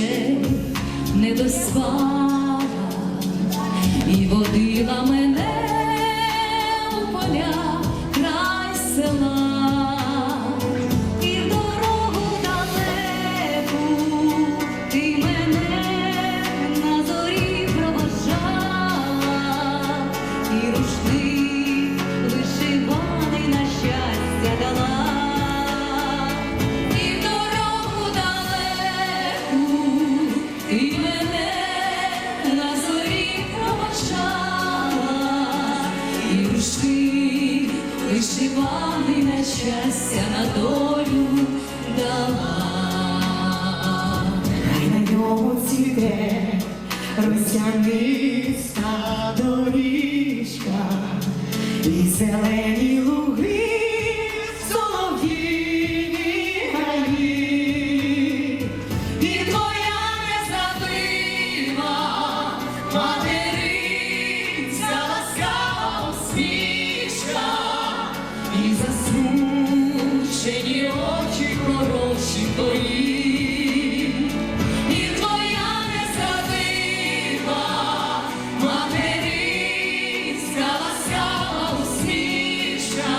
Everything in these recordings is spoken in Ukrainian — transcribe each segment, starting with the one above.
очей не доспала і водила мене в поля край села, і в дорогу далеку ти мене на зорі і рушни. душі, вишиваний на щастя, на долю дала, хай на ньому цвіте росяниста доріжка і зелені луги. Мати і засмучені очі хороші твої, і твоя незабима материнська ласкава усмішка,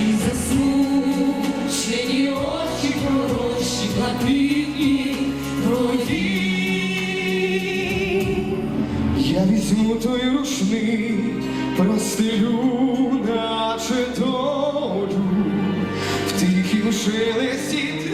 і засмучені очі хороші блакитні твої. Я візьму той рушник, простелю, тихім шелесті